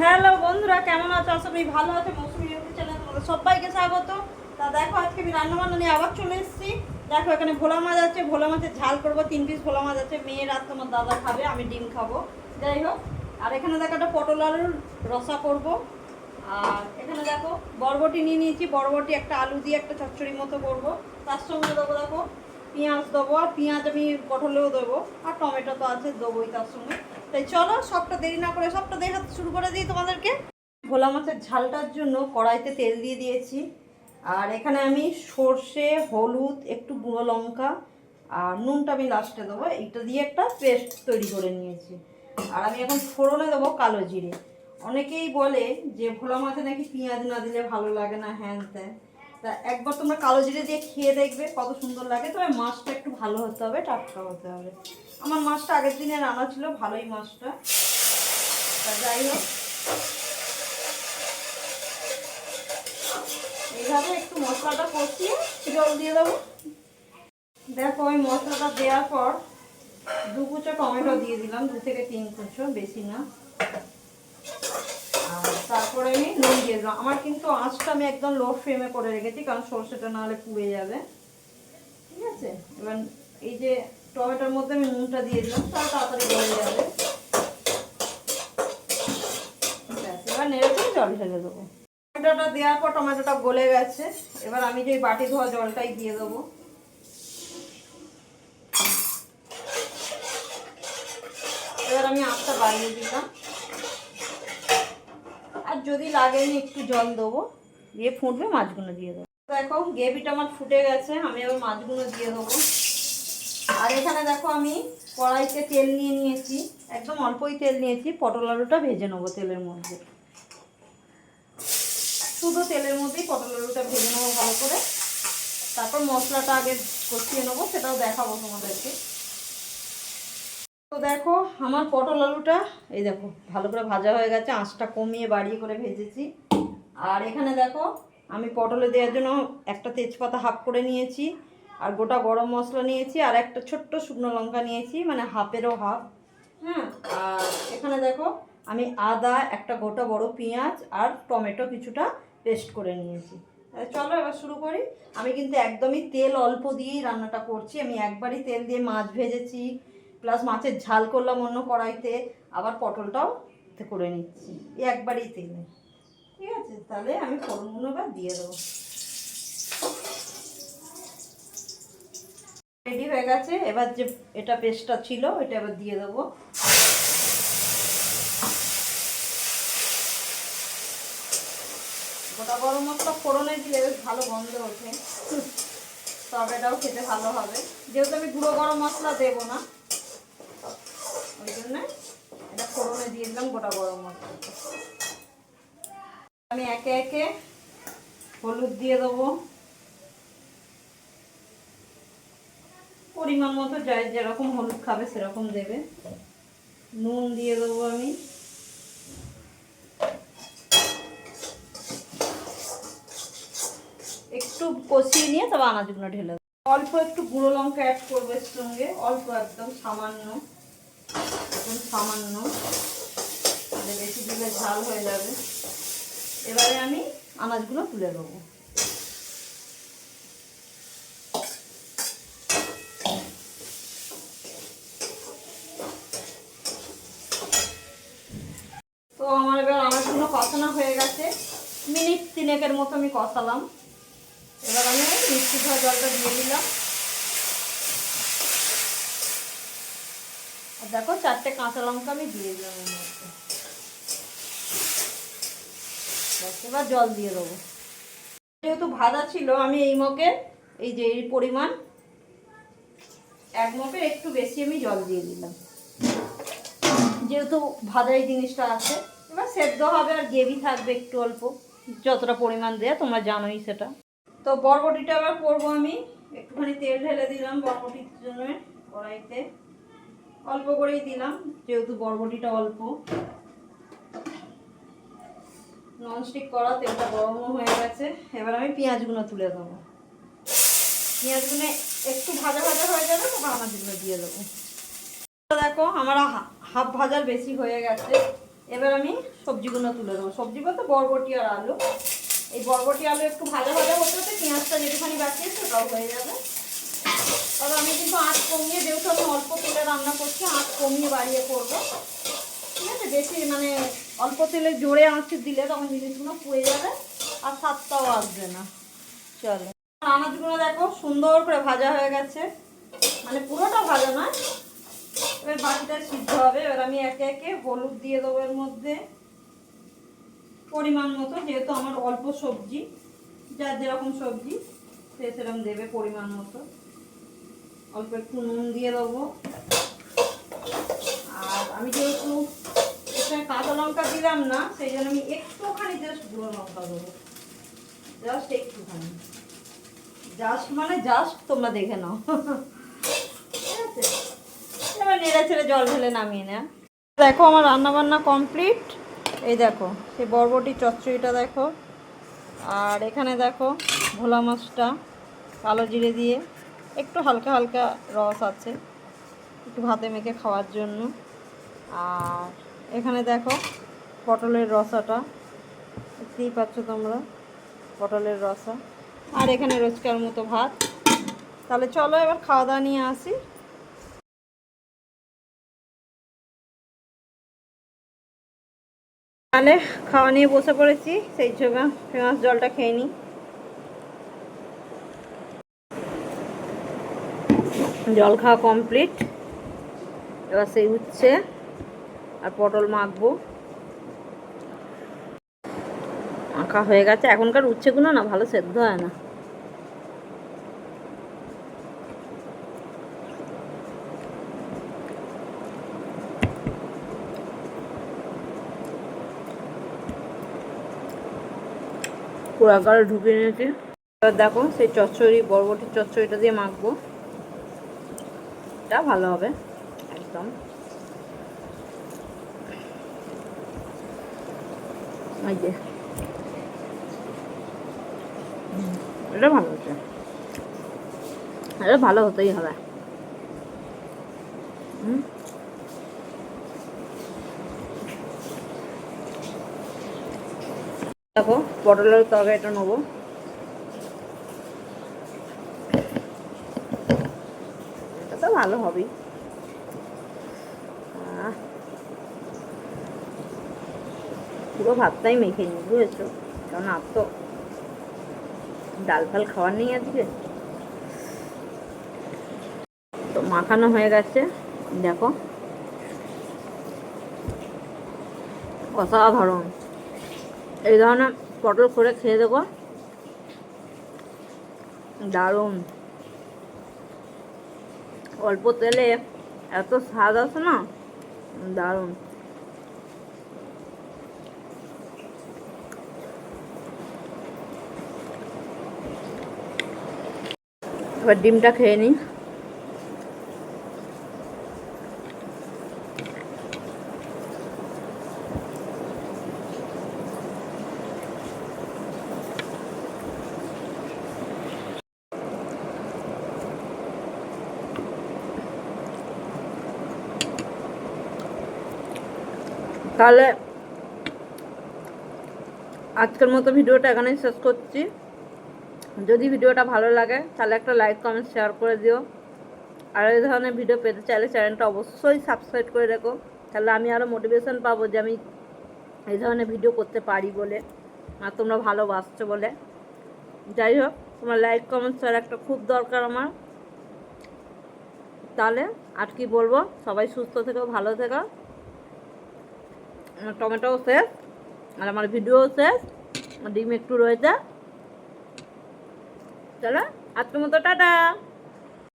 Hello বন্ধুরা, কেমন আছো? আশা করি ভালো আছে। মৌসুমি ইউটিউব চ্যানেল তোমাদের সবাইকে স্বাগত। তা দেখো, আজকে আমি রান্না বান্না নিয়ে আবার চলে এসেছি। দেখো, এখানে ভোলা মাছ আছে, ভোলা মাছের ঝাল করব, তিন পিস ভোলা মাছ আছে। মেয়ের আর তোমার দাদা খাবে, আমি ডিম খাব। যাই হোক, আর এখানে দেখো একটা পটল আলুর রসা করব। আর এখানে দেখো, বরবটি নিয়ে নিয়েছি। বরবটি একটা আলু দিয়ে একটা চচ্চড়ি মতো করব। তার সঙ্গে দেবো, দেখো, পেঁয়াজ দেবো। আর পেঁয়াজ আমি পটলেও দেবো। আর টমেটো তো আছে, দেবোই তার সঙ্গে। তাই চলো, সবটা দেরি না করে সবটা দেখাতে শুরু করে দিই তোমাদেরকে। ভোলা মাছের ঝালটার জন্য কড়াইতে তেল দিয়ে দিয়েছি। আর এখানে আমি সর্ষে, হলুদ, একটু গুঁড়ো লঙ্কা আর নুনটা আমি লাস্টে দেবো। এইটা দিয়ে একটা পেস্ট তৈরি করে নিয়েছি। আর আমি এখন ফোড়নে দেবো কালো জিরে। অনেকেই বলে যে ভোলা মাছে নাকি পেঁয়াজ না দিলে ভালো লাগে না, হ্যান ত্যান। তা একবার তোমরা কালো জিরে দিয়ে খেয়ে দেখবে কত সুন্দর লাগে। তবে মাছটা একটু ভালো হতে হবে, টাটকা হতে হবে। আমার মাছটা আগের দিনে রান্না ছিল, ভালোই মাছটা। যাই হোক। এইভাবে একটু মশলাটা কষিয়ে জল দিয়ে দেবো। দেখো, ওই মশলাটা দেওয়ার পর দু কুচো টমেটো দিয়ে দিলাম, দু থেকে তিন কুচো, বেশি না। তারপরে আমি নুন দিয়ে দিলাম। আমার কিন্তু আঁচটা আমি একদম লো ফ্লেমে করে রেখেছি, কারণ সর্ষেটা নাহলে পুড়ে যাবে। ঠিক আছে? এবার এই যে টমেটোর মধ্যে আমি নুনটা দিয়ে দিলাম তাহলে তাড়াতাড়ি গলে যাবে। এবার নেড়ে জল ঢেলে দেবো। টমেটোটা দেওয়ার পর টমেটোটা গলে গেছে, এবার আমি যে বাটি ধোয়া জলটাই দিয়ে দেবো। এবার আমি আটটা বাড়িয়ে দিলাম। আর যদি লাগে আমি একটু জল দেবো, দিয়ে ফুটবে মাছগুলো দিয়ে দেবো। দেখো, গ্রেভিটা আমার ফুটে গেছে, আমি এবার মাছগুলো দিয়ে দেবো। আর এখানে দেখো আমি কড়াইতে তেল নিয়ে নিয়েছি, একদম অল্পই তেল নিয়েছি, পটল আলুটা ভেজে নেব তেলের মধ্যে। শুধু তেলের মধ্যেই পটল আলুটা ভেজে নেব ভালো করে। তারপর মশলাটা আগে কষিয়ে নেব, সেটাও দেখাবো তোমাদেরকে। তো দেখো, আমার পটল আলুটা, এই দেখো, ভালো করে ভাজা হয়ে গেছে, আঁচটা কমিয়ে বাড়িয়ে করে ভেজেছি। আর এখানে দেখো, আমি পটলে দেওয়ার জন্য একটা তেজপাতা হাফ করে নিয়েছি। আর গোটা গরম মশলা নিয়েছি, আর একটা ছোট্ট শুকনো লঙ্কা নিয়েছি মানে হাফেরও হাফ। হ্যাঁ আর এখানে দেখো, আমি আদা, একটা গোটা বড় পেঁয়াজ আর টমেটো কিছুটা পেস্ট করে নিয়েছি। চলো এবার শুরু করি। আমি কিন্তু একদমই তেল অল্প দিয়েই রান্নাটা করছি। আমি একবারই তেল দিয়ে মাছ ভেজেছি, প্লাস মাছের ঝাল করলাম অন্য কড়াইতে, আবার পটলটাও করে নিচ্ছি। একবারই তেলে। ঠিক আছে? তাহলে আমি ফোড়নগুলো এবার দিয়ে দেবো। রেডি হয়ে গেছে। এবার যে এটা পেস্টটা ছিল এটা এবার দিয়ে দেবো। গোটা গরম মশলা ফোড়নে দিলে বেশ ভালো গন্ধ ওঠে। তবেটাও খেতে ভালো হবে। যেহেতু আমি গুঁড়ো গরম মশলা দেবো না, ওই জন্য এটা ফোড়নে দিয়ে দিলাম গোটা গরম মশলা। আমি একে একে হলুদ দিয়ে দেবো। পরিমাণ মতো যাই যেরকম হলুদ খাবে সেরকম দেবে। নুন দিয়ে দেবো আমি। একটু কষিয়ে নিয়ে তবে আনাজগুলো ঢেলে অল্প একটু গুঁড়ো লঙ্কা অ্যাড করব এর সঙ্গে। অল্প একদম সামান্য একদম সামান্য। বেশি দিলে ঝাল হয়ে যাবে। এবারে আমি আনাজগুলো তুলে দেবো তো আমার এবার আনাজগুলো কষানো হয়ে গেছে। মিনিট তিনেকের মতো আমি কষালাম। এবার আমি মিষ্টি ধোয়া জলটা দিয়ে দিলাম। আর দেখো, চারটে কাঁচা লঙ্কা আমি দিয়ে দিলাম মধ্যে। এবার জল দিয়ে দেবো। যেহেতু ভাজা ছিল, আমি এই মগে, এই যে এই পরিমাণ, এক মগে একটু বেশি আমি জল দিয়ে দিলাম। যেহেতু ভাজা এই জিনিসটা আছে এবার সেদ্ধ হবে আর গ্রেভি থাকবে একটু অল্প। যতটা পরিমাণ দেয়া তোমরা জানোই সেটা। তো বরবটিটা আবার করব আমি। একটুখানি তেল ঢেলে দিলাম বরবটির জন্য কড়াইতে। অল্প করেই দিলাম, যেহেতু বরবটিটা অল্প। ননস্টিক করা, তেলটা গরমও হয়ে গেছে। এবার আমি পেঁয়াজগুলো তুলে দেবো। পেঁয়াজগুলো একটু ভাজা ভাজা হয়ে যাবে, তখন আমাদেরগুলো দিয়ে দেবো। দেখো, আমার হাফ ভাজার বেশি হয়ে গেছে। এবার আমি সবজিগুলো তুলে দেবো সবজি বলতে বরবটি আর আলু। এই বরবটি, আলু একটু ভাজা ভাজা হতে হতে পেঁয়াজটা যেটুখানি বাকি আছে ওটাও হয়ে যাবে। তবে আমি কিন্তু আঁচ কমিয়ে, যেহেতু আমি অল্প তেলে রান্না করছি, আঁচ কমিয়ে বাড়িয়ে করব। ঠিক আছে? বেশি মানে অল্প তেলে জোরে আঁচ দিলে তখন জিনিসগুলো পুড়ে যাবে আর স্বাদটাও আসবে না। চলো। আনাজগুলো দেখো সুন্দর করে ভাজা হয়ে গেছে। মানে পুরোটা ভাজা নয় এবার বাকিটা সিদ্ধ হবে, এবার আমি একে একে হলুদ দিয়ে দেবো এর মধ্যে। পরিমাণ মতো, যেহেতু আমার অল্প সবজি, যার যেরকম সবজি, সে সেরকম দেবে পরিমাণ মতো। অল্প একটু নুন দিয়ে দেবো। আর আমি যেহেতু এখানে কাঁচা লঙ্কা দিলাম না, সেই জন্য আমি একটুখানি জাস্ট গুঁড়ো লঙ্কা দেবো। জাস্ট একটুখানি। জাস্ট মানে জাস্ট তোমরা দেখে নাও। ঠিক আছে? নেড়ে ছেড়ে জল ঢেলে নামিয়ে নেয়। দেখো আমার রান্না বান্না কমপ্লিট। এই দেখো, সেই বরবটি চচ্চড়িটা দেখো। আর এখানে দেখো ভোলা মাছটা কালো জিরে দিয়ে একটু হালকা হালকা রস আছে, একটু ভাতে মেখে খাওয়ার জন্য। আর এখানে দেখো পটলের রসাটা, দেখতেই পাচ্ছ তোমরা পটলের রসা। আর এখানে রোজকার মতো ভাত। তাহলে চলো এবার খাওয়া দাওয়া নিয়ে আসি। তাহলে খাওয়া নিয়ে বসে পড়েছি, সেই জন্য ফেমাস জলটা খেয়ে নিই। জল খাওয়া কমপ্লিট এবার সেই উচ্ছে আর পটল মাখবো। মাখা হয়ে গেছে, এখনকার উচ্ছেগুলো না ভালো সেদ্ধ হয় না। পুরাকারে ঢুকিয়ে নিয়েছি। এবার দেখো সেই চচ্চড়ি, বরবটির চচ্চড়িটা দিয়ে মাখবো। এটা ভালো হবে, একদম। এটা ভালো হচ্ছে। এটা ভালো হতেই হবে। হুম? দেখো পটলের তরকারিটা নেব। এটা তো ভালো আহ, পুরো ভাতটাই মেখে নিই বুঝেছ? কারণ আর তো ডাল ফাল খাওয়ার নেই আজকে। তো মাখানো হয়ে গেছে দেখো। অসাধারণ। এই ধরনের পটল করে খেয়ে দেবো দারুণ। অল্প তেলে এত স্বাদ আছে না? দারুণ। এবার ডিমটা খেয়ে নিই। তাহলে আজকের মতো ভিডিওটা এখানেই শেষ করছি। যদি ভিডিওটা ভালো লাগে, তাহলে একটা লাইক কমেন্ট শেয়ার করে দিও। আর এই ধরনের ভিডিও পেতে চাইলে চ্যানেলটা অবশ্যই সাবস্ক্রাইব করে রেখো। তাহলে আমি আরও মোটিভেশন পাবো যে আমি এই ধরনের ভিডিও করতে পারি বলে, আর তোমরা ভালোবাসছো বলে। যাই হোক, তোমার লাইক কমেন্ট শেয়ার একটা খুব দরকার আমার। তাহলে আর কি বলব? সবাই সুস্থ থেকো, ভালো থেকো। আমার টমেটোও শেষ আর আমার ভিডিও শেষ ডিম একটু রয়েছে। চলো আজকের মতো টাটা।